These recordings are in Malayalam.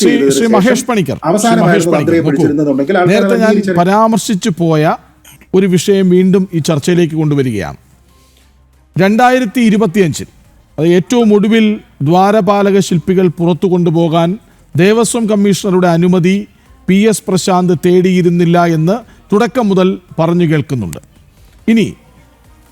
ശ്രീ മഹേഷ് പണിക്കർ. മഹേഷ് പണിക്കർ. നേരത്തെ ഞാൻ പരാമർശിച്ചു പോയ ഒരു വിഷയം വീണ്ടും ഈ ചർച്ചയിലേക്ക് കൊണ്ടുവരികയാണ്. രണ്ടായിരത്തി ഇരുപത്തിയഞ്ചിൽ അത് ഏറ്റവും ഒടുവിൽ ദ്വാരപാലക ശില്പികൾ പുറത്തു കൊണ്ടുപോകാൻ ദേവസ്വം കമ്മീഷണറുടെ അനുമതി പി എസ് പ്രശാന്ത് തേടിയിരുന്നില്ല എന്ന് തുടക്കം മുതൽ പറഞ്ഞു കേൾക്കുന്നുണ്ട്. ഇനി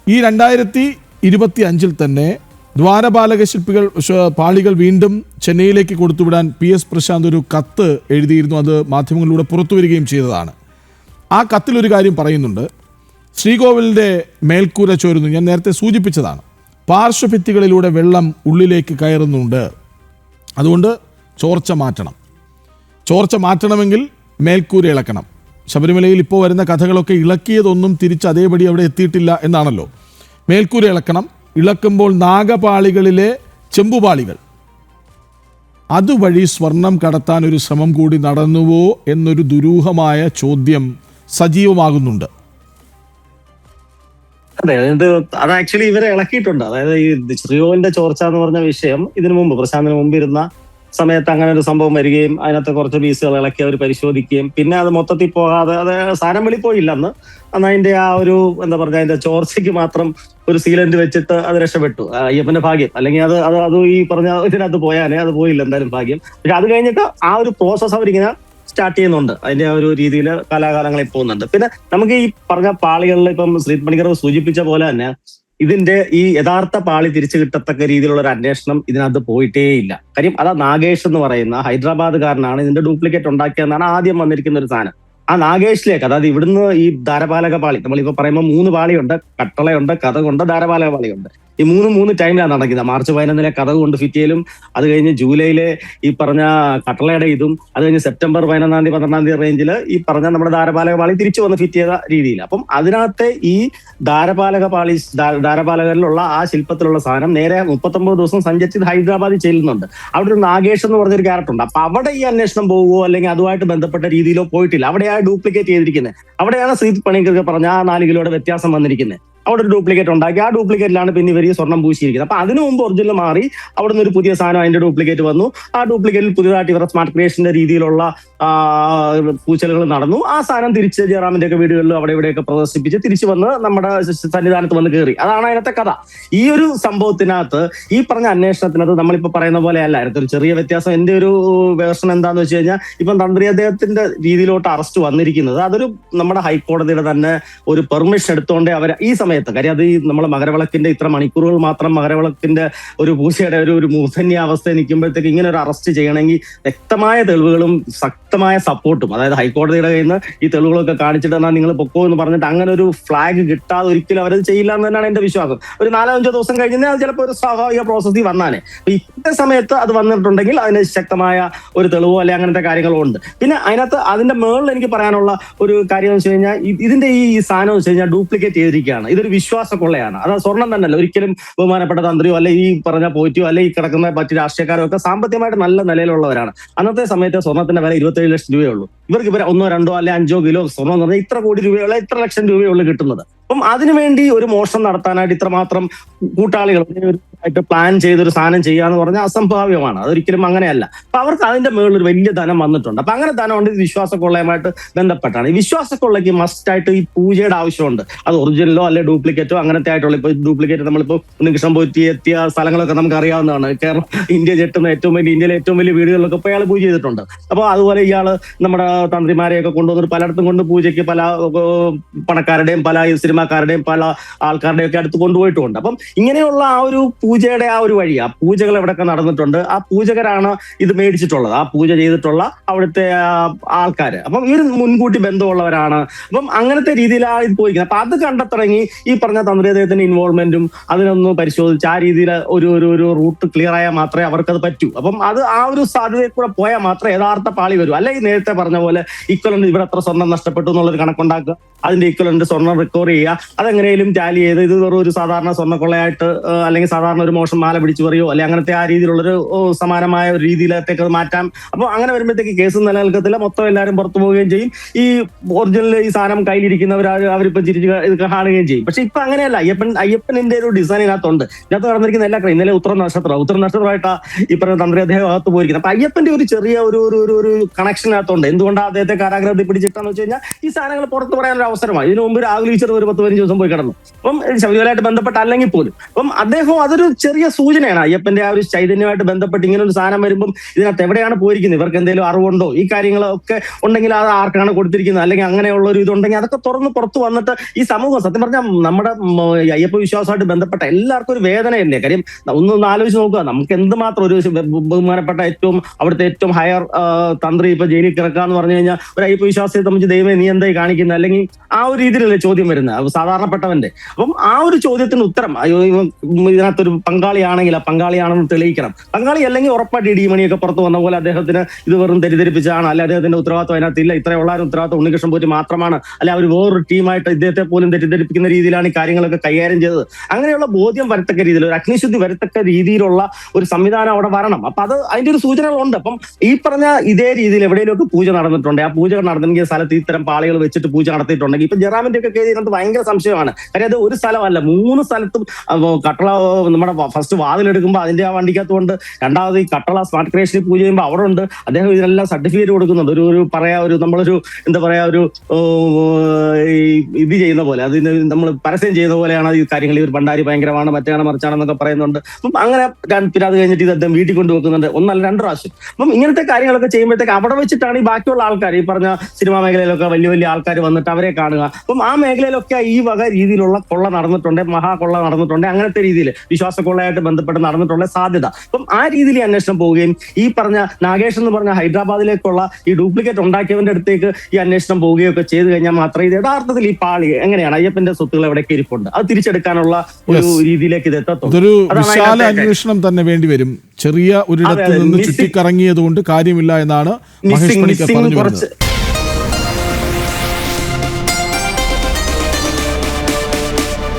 ഈ രണ്ടായിരത്തി ഇരുപത്തി അഞ്ചിൽ തന്നെ ദ്വാരപാലക ശില്പികൾ പാളികൾ വീണ്ടും ചെന്നൈയിലേക്ക് കൊടുത്തുവിടാൻ പി എസ് പ്രശാന്ത് ഒരു കത്ത് എഴുതിയിരുന്നു. അത് മാധ്യമങ്ങളിലൂടെ പുറത്തു വരികയും ചെയ്തതാണ്. ആ കത്തിലൊരു കാര്യം പറയുന്നുണ്ട്. ശ്രീകോവിലിന്റെ മേൽക്കൂര ചോരുന്നു. ഞാൻ നേരത്തെ സൂചിപ്പിച്ചതാണ്. പാർശ്വഭിത്തികളിലൂടെ വെള്ളം ഉള്ളിലേക്ക് കയറുന്നുണ്ട്. അതുകൊണ്ട് ചോർച്ച മാറ്റണം. ചോർച്ച മാറ്റണമെങ്കിൽ മേൽക്കൂര ഇളക്കണം. ശബരിമലയിൽ ഇപ്പോൾ വരുന്ന കഥകളൊക്കെ ഇളക്കിയതൊന്നും തിരിച്ച് അതേപടി അവിടെ എത്തിയിട്ടില്ല എന്നാണല്ലോ. മേൽക്കൂര ഇളക്കണം. ഇളക്കുമ്പോൾ നാഗപാളികളിലെ ചെമ്പുപാളികൾ. അതുവഴി സ്വർണം കടത്താൻ ഒരു ശ്രമം കൂടി നടന്നുവോ എന്നൊരു ദുരൂഹമായ ചോദ്യം സജീവമാകുന്നുണ്ട്. അതെ ഇത് അത് ആക്ച്വലി ഇവരെ ഇളക്കിയിട്ടുണ്ട്. അതായത് ഈ ശ്രീകോവിന്റെ ചോർച്ച എന്ന് പറഞ്ഞ വിഷയം ഇതിനു മുമ്പ് പ്രശാന്തിന് മുമ്പ് ഇരുന്ന സമയത്ത് അങ്ങനെ ഒരു സംഭവം വരികയും അതിനകത്ത് കുറച്ച് പീസുകൾ ഇളക്കി അവർ പരിശോധിക്കുകയും. പിന്നെ അത് മൊത്തത്തിൽ പോകാതെ അത് സാധനം വെളി പോയില്ല അന്ന്. അതിന്റെ ആ ഒരു എന്താ പറഞ്ഞ അതിന്റെ ചോർച്ചയ്ക്ക് മാത്രം ഒരു സീലന്റ് വെച്ചിട്ട് അത് രക്ഷപ്പെട്ടു. അയ്യപ്പന്റെ ഭാഗ്യം. അല്ലെങ്കിൽ അത് അത് അത് ഈ പറഞ്ഞ ഇതിനകത്ത് പോയാനേ അത് പോയില്ല എന്തായാലും ഭാഗ്യം. പക്ഷെ അത് കഴിഞ്ഞിട്ട് ആ ഒരു പ്രോസസ്സ് അവരിങ്ങനെ സ്റ്റാർട്ട് ചെയ്യുന്നുണ്ട്. അതിന്റെ ഒരു രീതിയിൽ കാലാകാലങ്ങളിൽ പോകുന്നുണ്ട്. പിന്നെ നമുക്ക് ഈ പറഞ്ഞ പാളികളിൽ ഇപ്പം ശ്രീത് സൂചിപ്പിച്ച പോലെ തന്നെ ഇതിന്റെ ഈ യഥാർത്ഥ പാളി തിരിച്ചു കിട്ടത്തക്ക രീതിയിലുള്ള ഒരു അന്വേഷണം ഇതിനകത്ത് പോയിട്ടേയില്ല. കാര്യം അതാ നാഗേഷ് എന്ന് പറയുന്ന ഹൈദരാബാദുകാരനാണ് ഇതിന്റെ ഡ്യൂപ്ലിക്കേറ്റ് ഉണ്ടാക്കിയതെന്നാണ് ആദ്യം വന്നിരിക്കുന്ന ഒരു സാധനം. ആ നാഗേഷിലേക്ക് അതായത് ഇവിടുന്ന് ഈ ധാരപാലക പാളി നമ്മളിപ്പോ പറയുമ്പോൾ മൂന്ന് പാളിയുണ്ട് കട്ടളയുണ്ട് കഥകുണ്ട് ധാരപാലക പാളിയുണ്ട്. ഈ മൂന്ന് മൂന്ന് ടൈമിലാണ് നടക്കുന്നത്. മാർച്ച് പതിനൊന്നിലെ കഥ കൊണ്ട് ഫിറ്റ് ചെയ്യലും അത് കഴിഞ്ഞ് ജൂലൈയിലെ ഈ പറഞ്ഞ കട്ടളയുടെ ഇതും അത് കഴിഞ്ഞ് സെപ്റ്റംബർ പതിനൊന്നാം തീയതി പന്ത്രണ്ടാം തീയതി റേഞ്ചിൽ ഈ പറഞ്ഞ നമ്മുടെ ധാരപാലക പാളി തിരിച്ചു വന്ന് ഫിറ്റ് ചെയ്ത രീതിയിൽ അപ്പം അതിനകത്തെ ഈ ധാരപാലക പാളി ധാരപാലകരിലുള്ള ആ ശില്പത്തിലുള്ള സാധനം നേരെ മുപ്പത്തൊമ്പത് ദിവസം സഞ്ചരിച്ച് ഹൈദരാബാദിൽ ചെല്ലുന്നുണ്ട്. അവിടെ ഒരു നാഗേഷ് എന്ന് പറഞ്ഞൊരു ക്യാരക്ടർ ഉണ്ട്. അപ്പൊ അവിടെ ഈ അന്വേഷണം പോകുമോ അല്ലെങ്കിൽ അതുമായിട്ട് ബന്ധപ്പെട്ട രീതിയിലോ പോയിട്ടില്ല. അവിടെയാണ് ഡ്യൂപ്ലിക്കേറ്റ് ചെയ്തിരിക്കുന്നത് അവിടെയാണ് ശ്രീ പണിക്കർക്ക് പറഞ്ഞ ആ നാല് കിലോയുടെ വ്യത്യാസം വന്നിരിക്കുന്നത് അവിടെ ഒരു ഡ്യൂപ്ലിക്കേറ്റ് ഉണ്ടാക്കി. ആ ഡ്യൂപ്ലിക്കേറ്റിലാണ് പിന്നെ ഇവർ ഈ സ്വർണം പൂശിയിരിക്കുന്നത്. അപ്പൊ അതിനു മുമ്പ് ഒറിജിനൽ മാറി അവിടെ നിന്ന് ഒരു പുതിയ സാധനം അതിന്റെ ഡ്യൂപ്ലിക്കേറ്റ് വന്നു. ആ ഡ്യൂപ്ലിക്കേറ്റിൽ പുതിയതായിട്ട് ഇവരുടെ സ്മാർട്ട് ക്രിയേഷന്റെ രീതിയിലുള്ള പൂച്ചലുകൾ നടന്നു. ആ സാധനം തിരിച്ച് ജയറാമിന്റെ ഒക്കെ വീടുകളിലും അവിടെ ഇവിടെയൊക്കെ പ്രദർശിപ്പിച്ച് തിരിച്ചു വന്ന് നമ്മുടെ സന്നിധാനത്ത് വന്ന് കയറി അതാണ് അതിനകത്തെ കഥ. ഈ ഒരു സംഭവത്തിനകത്ത് ഈ പറഞ്ഞ അന്വേഷണത്തിനകത്ത് നമ്മളിപ്പോ പറയുന്ന പോലെ അല്ല അതിനകത്ത് ഒരു ചെറിയ വ്യത്യാസം. എന്റെ ഒരു വേർഷൻ എന്താന്ന് വെച്ച് കഴിഞ്ഞാൽ ഇപ്പം തന്ത്രി അദ്ദേഹത്തിന്റെ രീതിയിലോട്ട് അറസ്റ്റ് വന്നിരിക്കുന്നത്. അതൊരു നമ്മുടെ ഹൈക്കോടതിയുടെ തന്നെ ഒരു പെർമിഷൻ എടുത്തുകൊണ്ടേ അവർ ഈ സമയത്ത്. കാര്യം അത് ഈ നമ്മളെ മകരവിളക്കിന്റെ ഇത്ര മണിക്കൂറുകൾ മാത്രം മകരവിളക്കിന്റെ ഒരു പൂജയുടെ ഒരു ഒരു മൂർധന്യാവസ്ഥ നിൽക്കുമ്പോഴത്തേക്ക് ഇങ്ങനെ ഒരു അറസ്റ്റ് ചെയ്യണമെങ്കിൽ വ്യക്തമായ തെളിവുകളും ശക്തമായ സപ്പോർട്ടും അതായത് ഹൈക്കോടതിയുടെ കയ്യിൽ നിന്ന് ഈ തെളിവുകളൊക്കെ കാണിച്ചിട്ട് എന്നാൽ നിങ്ങൾ പൊക്കോ എന്ന് പറഞ്ഞിട്ട് അങ്ങനെ ഒരു ഫ്ലാഗ് കിട്ടാതെ ഒരിക്കലും അവരത് ചെയ്യില്ല എന്ന് തന്നെയാണ് എന്റെ വിശ്വാസം. ഒരു നാലോ അഞ്ചോ ദിവസം കഴിഞ്ഞാൽ അത് ചിലപ്പോൾ ഒരു സ്വാഭാവിക പ്രോസസ്സിൽ വന്നാലേ. ഇപ്പോഴത്തെ സമയത്ത് അത് വന്നിട്ടുണ്ടെങ്കിൽ അതിന് ശക്തമായ ഒരു തെളിവോ അല്ലെ അങ്ങനത്തെ കാര്യങ്ങളോ ഉണ്ട്. പിന്നെ അതിനകത്ത് അതിന്റെ മേളിൽ എനിക്ക് പറയാനുള്ള ഒരു കാര്യം എന്ന് വെച്ച് കഴിഞ്ഞാൽ ഇതിന്റെ ഈ സാധനം വെച്ച് കഴിഞ്ഞാൽ ഡ്യൂപ്ലിക്കേറ്റ് ചെയ്തിരിക്കുകയാണ്. ഇതൊരു വിശ്വാസ കൊള്ളയാണ്. അത് സ്വർണം തന്നെയല്ല. ഒരിക്കലും ബഹുമാനപ്പെട്ട തന്ത്രിയോ അല്ലെ ഈ പറഞ്ഞ പോയിറ്റോ അല്ലെ ഈ കിടക്കുന്ന മറ്റു രാഷ്ട്രീയക്കാരോ ഒക്കെ സാമ്പത്തികമായിട്ട് നല്ല നിലയിലുള്ളവരാണ്. അന്നത്തെ സമയത്ത് സ്വർണത്തിന്റെ വില ഇരുപത്തേഴ് ലക്ഷം രൂപയേ ഉള്ളൂ ഇവർക്ക് ഇവർ ഒന്നോ രണ്ടോ അല്ലെ അഞ്ചോ കിലോ സ്വർണം എന്ന് പറഞ്ഞാൽ ഇത്ര കോടി രൂപയുള്ള ഇത്ര ലക്ഷം രൂപയുള്ളൂ കിട്ടുന്നത്. അപ്പം അതിനുവേണ്ടി ഒരു മോഷണം നടത്താനായിട്ട് ഇത്രമാത്രം കൂട്ടാളികൾ ആയിട്ട് പ്ലാൻ ചെയ്തൊരു സാധനം ചെയ്യാന്ന് പറഞ്ഞാൽ അസംഭാവ്യമാണ്. അതൊരിക്കലും അങ്ങനെയല്ല. അപ്പൊ അവർക്ക് അതിന്റെ മുകളിൽ ഒരു വലിയ ധനം വന്നിട്ടുണ്ട്. അപ്പൊ അങ്ങനെ ധനം ഉണ്ട്. ഇത് വിശ്വാസക്കൊള്ളയുമായിട്ട് ബന്ധപ്പെട്ടാണ്. ഈ വിശ്വാസക്കൊള്ളയ്ക്ക് മസ്റ്റ് ആയിട്ട് ഈ പൂജയുടെ ആവശ്യമുണ്ട്. അത് ഒറിജിനലോ അല്ലെ ഡ്യൂപ്ലിക്കേറ്റോ അങ്ങനത്തെ ആയിട്ടുള്ള ഇപ്പൊ ഡ്യൂപ്ലിക്കേറ്റ് നമ്മളിപ്പോ ഉണ്ണികൃഷ്ണൻ പോയി എത്തിയ സ്ഥലങ്ങളൊക്കെ നമുക്ക് അറിയാവുന്നതാണ് കേരളം ഇന്ത്യ ചെട്ടുന്ന ഏറ്റവും വലിയ ഇന്ത്യയിലെ ഏറ്റവും വലിയ വീടുകളിലൊക്കെ ഇപ്പൊ അയാൾ പൂജ ചെയ്തിട്ടുണ്ട്. അപ്പൊ അതുപോലെ ഇയാൾ നമ്മുടെ തന്ത്രിമാരെയൊക്കെ കൊണ്ടുവന്നിട്ട് പലയിടത്തും കൊണ്ട് പൂജയ്ക്ക് പല പണക്കാരുടെയും പല സിനിമാക്കാരുടെയും പല ആൾക്കാരുടെയും ഒക്കെ അടുത്ത് കൊണ്ടുപോയിട്ടുണ്ട്. അപ്പം ഇങ്ങനെയുള്ള ആ ഒരു പൂജയുടെ ആ ഒരു വഴി ആ പൂജകൾ എവിടെയൊക്കെ നടന്നിട്ടുണ്ട് ആ പൂജകരാണ് ഇത് മേടിച്ചിട്ടുള്ളത് ആ പൂജ ചെയ്തിട്ടുള്ള അവിടുത്തെ ആൾക്കാർ അപ്പം ഇവർ മുൻകൂട്ടി ബന്ധമുള്ളവരാണ്. അപ്പം അങ്ങനത്തെ രീതിയിലാണ് ഇത് പോയിക്കുന്നത് അപ്പൊ അത് കണ്ടെത്തിറങ്ങി ഈ പറഞ്ഞ തന്ത്രി അദ്ദേഹത്തിന്റെ ഇൻവോൾവ്മെന്റും അതിനൊന്ന് പരിശോധിച്ച് ആ രീതിയിൽ ഒരു ഒരു ഒരു റൂട്ട് ക്ലിയർ ആയാൽ മാത്രമേ അവർക്കത് പറ്റൂ. അപ്പം അത് ആ ഒരു സാധ്യതയിൽ കൂടെ പോയാൽ മാത്രമേ യഥാർത്ഥ പാളി വരൂ. അല്ലെങ്കിൽ നേരത്തെ പറഞ്ഞ പോലെ ഇക്വലന്റ് ഇവിടെ എത്ര സ്വർണം നഷ്ടപ്പെട്ടു എന്നുള്ളൊരു കണക്കുണ്ടാക്കുക. അതിന്റെ ഇക്വലന്റ് സ്വർണം റിക്കവർ ചെയ്യുക. അതെങ്ങനെയും ടാലി ചെയ്ത് ഇത് വെറും ഒരു സാധാരണ സ്വർണക്കൊള്ളയായിട്ട് അല്ലെങ്കിൽ സാധാരണ ഒരു മോശം മാല പിടിച്ചു പറയോ? അല്ലെ അങ്ങനത്തെ ആ രീതിയിലുള്ള ഒരു സമാനമായ ഒരു രീതിയിലത്തേക്ക് മാറ്റാം. അപ്പോൾ അങ്ങനെ വരുമ്പോഴത്തേക്ക് കേസ് നിലനിൽക്കത്തില്ല. മൊത്തം എല്ലാവരും പുറത്തു പോവുകയും ചെയ്യും. ഈ ഒറിജിനൽ ഈ സാധനം കയ്യിലിരിക്കുന്നവർ അവരിപ്പോ ചിരിച്ച് കാണുകയും ചെയ്യും. പക്ഷെ ഇപ്പൊ അങ്ങനെയല്ല. അയ്യപ്പൻ അയ്യപ്പനിന്റെ ഒരു ഡിസൈൻ ഇതിനകത്തുണ്ട് ഇതിനകത്ത് നടന്നിരിക്കുന്ന എല്ലാ ക്രൈം. ഇന്നലെ ഉത്തര നക്ഷത്രം. ഉത്തര നക്ഷത്രമായിട്ടാ ഈ പറഞ്ഞ തന്ത്രി അദ്ദേഹം അകത്ത് പോയിരിക്കുന്നത്. അപ്പൊ അയ്യപ്പന്റെ ഒരു ചെറിയ ഒരു ഒരു ഒരു ഒരു കണക്ഷനകത്തുണ്ട് എന്തുകൊണ്ടാണ് അദ്ദേഹത്തെ കാരാഗ്രഹത്തിൽ പിടിച്ചിട്ടാന്ന് വെച്ച് കഴിഞ്ഞാൽ ഈ സാധനങ്ങൾ പുറത്ത് പറയാനൊരു അവസരമാണ് ഇതിനു മുമ്പ് രാഹുൽ ഈശ്വർ ഒരു പത്ത് പതിനഞ്ച് ദിവസം പോയി കിടന്നു. അപ്പം ശബരിമലയായിട്ട് ബന്ധപ്പെട്ട അല്ലെങ്കിൽ പോലും. അപ്പം അദ്ദേഹം അതൊരു ചെറിയ സൂചനയാണ് അയ്യപ്പന്റെ ആ ഒരു ചൈതന്യമായിട്ട് ബന്ധപ്പെട്ട് ഇങ്ങനെ ഒരു സാധനം വരുമ്പം ഇതിനകത്ത് എവിടെയാണ് പോയിരിക്കുന്നത്? ഇവർക്ക് എന്തെങ്കിലും അറിവുണ്ടോ? ഈ കാര്യങ്ങളൊക്കെ ഉണ്ടെങ്കിൽ അത് ആർക്കാണ് കൊടുത്തിരിക്കുന്നത്? അല്ലെങ്കിൽ അങ്ങനെയുള്ള ഒരു ഇതുണ്ടെങ്കിൽ അതൊക്കെ തുറന്ന് പുറത്ത് വന്നിട്ട് ഈ സമൂഹം സത്യം പറഞ്ഞാൽ നമ്മുടെ അയ്യപ്പ വിശ്വാസമായിട്ട് ബന്ധപ്പെട്ട എല്ലാവർക്കും ഒരു വേദനയല്ലേ കാര്യം ഒന്ന് ആലോചിച്ച് നോക്കുക. നമുക്ക് എന്തുമാത്രം ഒരു ബഹുമാനപ്പെട്ട ഏറ്റവും അവിടുത്തെ ഏറ്റവും ഹയർ തന്ത്രി ഇപ്പൊ ജയിലിൽ കിടക്കുക എന്ന് പറഞ്ഞു കഴിഞ്ഞാൽ ഒരു അയ്യപ്പ വിശ്വാസത്തെ സംബന്ധിച്ച് ദൈവം നീ എന്തായി കാണിക്കുന്നത് അല്ലെങ്കിൽ ആ ഒരു രീതിയിലല്ലേ ചോദ്യം വരുന്നത് സാധാരണപ്പെട്ടവന്റെ. അപ്പം ആ ഒരു ചോദ്യത്തിന് ഉത്തരം അയ്യോ ഇതിനകത്തൊരു പങ്കാളിയാണെങ്കിൽ ആ പങ്കാളിയാണെന്ന് തെളിയിക്കണം. പങ്കാളി അല്ലെങ്കിൽ ഉറപ്പായിട്ട് ഇടി മണിയൊക്കെ പുറത്ത് വന്ന പോലെ അദ്ദേഹത്തിന് ഇത് വെറും തെറ്റിദ്ധരിപ്പിച്ചാണ് അല്ലെ അദ്ദേഹത്തിന്റെ ഉത്തരവാദിത്വം അതിനകത്തില്ല ഇത്രയുള്ള ഒരു ഉത്തരവാദിത്വം ഉണ്ണികൃഷ്ണൻ പോറ്റി മാത്രമാണ്. അല്ലെ അവർ വേറൊരു ടീമായിട്ട് ഇദ്ദേഹത്തെ പോലും തെറ്റിദ്ധരിപ്പിക്കുന്ന രീതിയിലാണ് ഈ കാര്യങ്ങളൊക്കെ കൈകാര്യം ചെയ്തത്. അങ്ങനെയുള്ള ബോധ്യം വരത്തക്ക രീതിയിൽ ഒരു അഗ്നിശുദ്ധി വരത്തക്ക രീതിയിലുള്ള ഒരു സംവിധാനം അവിടെ വരണം. അപ്പൊ അത് അതിന്റെ ഒരു സൂചനകളുണ്ട്. അപ്പം ഈ പറഞ്ഞ ഇതേ രീതിയിൽ എവിടെയെങ്കിലുമൊക്കെ പൂജ നടന്നിട്ടുണ്ട് ആ പൂജ നടന്നെങ്കിൽ സ്ഥലത്ത് ഇത്തരം പാളികൾ വെച്ചിട്ട് പൂജ നടത്തിയിട്ടുണ്ടെങ്കിൽ ഇപ്പൊ ജെറാമിന്റെ ഒക്കെ കേസ് ഭയങ്കര സംശയമാണ്. കാര്യം അത് ഒരു സ്ഥലമല്ല മൂന്ന് സ്ഥലത്തും കട്ടള നമ്മുടെ ഫസ്റ്റ് വാതിലെടുക്കുമ്പോൾ അതിന്റെ ആ വണ്ടിക്കകത്ത് കൊണ്ട് രണ്ടാമത് ഈ കട്ടള സ്മാർട്ട് ക്രിയേഷനിൽ പൂജ ചെയ്യുമ്പോൾ അവിടെ ഉണ്ട് അദ്ദേഹം ഇതിനെല്ലാം സർട്ടിഫിക്കറ്റ് കൊടുക്കുന്നുണ്ട്. ഒരു ഒരു പറയാ ഒരു നമ്മളൊരു എന്താ പറയാ ഒരു ഇത് ചെയ്യുന്ന പോലെ. അതിന് നമ്മൾ പരസ്യം ചെയ്യുന്ന പോലെയാണ് ഈ കാര്യങ്ങൾ. ഇവർ ഭണ്ഡാരി ഭയങ്കരമാണ് മറ്റാണ് മറിച്ചാണെന്നൊക്കെ പറയുന്നുണ്ട്. അപ്പം അങ്ങനെ പിന്നെ അത് കഴിഞ്ഞിട്ട് ഇത് അദ്ദേഹം വീട്ടിൽ കൊണ്ടുവെക്കുന്നുണ്ട്. ഒന്നല്ല രണ്ട് പ്രാവശ്യം. അപ്പം ഇങ്ങനത്തെ കാര്യങ്ങളൊക്കെ ചെയ്യുമ്പോഴത്തേക്ക് അവിടെ വെച്ചിട്ടാണ് ഈ ബാക്കിയുള്ള ആൾക്കാർ ഈ പറഞ്ഞ സിനിമാ മേഖലയിലൊക്കെ വലിയ വലിയ ആൾക്കാർ വന്നിട്ട് അവരെ കാണുക. അപ്പം ആ മേഖലയിലൊക്കെ ഈ വക രീതിയിലുള്ള കൊള്ള നടന്നിട്ടുണ്ട് മഹാ കൊള്ള നടന്നിട്ടുണ്ട് അങ്ങനത്തെ രീതിയിൽ വിശ്വാസക്കൊള്ളയായിട്ട് ബന്ധപ്പെട്ട് നടന്നിട്ടുള്ള സാധ്യത. അപ്പം ആ രീതിയിൽ അന്വേഷണം പോവുകയും ഈ പറഞ്ഞ നാഗേഷ് എന്ന് പറഞ്ഞ ഹൈദരാബാദിലേക്കുള്ള ഈ ഡ്യൂപ്ലിക്കേറ്റ് ഉണ്ടാക്കിയവന്റെ അടുത്തേക്ക് ഈ അന്വേഷണം പോവുകയും ഒക്കെ ചെയ്തു കഴിഞ്ഞാൽ മാത്രമേ ഇത് യഥാർത്ഥത്തിൽ ഈ പാളി എങ്ങനെയാണ്? അയ്യപ്പന്റെ സ്വത്തുകൾ എവിടെയൊക്കെ ഇരിപ്പുണ്ട്? അത് തിരിച്ചെടുക്കാനുള്ള ഒരു. രീതിയിലേക്ക് ഇത് എത്തത്തുള്ളൂ. വിശാല അന്വേഷണം തന്നെ വേണ്ടിവരും ചെറിയ ഒരിടത്ത് നിന്ന് ചുറ്റിക്കറങ്ങിയത് കൊണ്ട് കാര്യമില്ല എന്നാണ് മഹേഷ് പണിക്കർ പറഞ്ഞു വരുന്നത്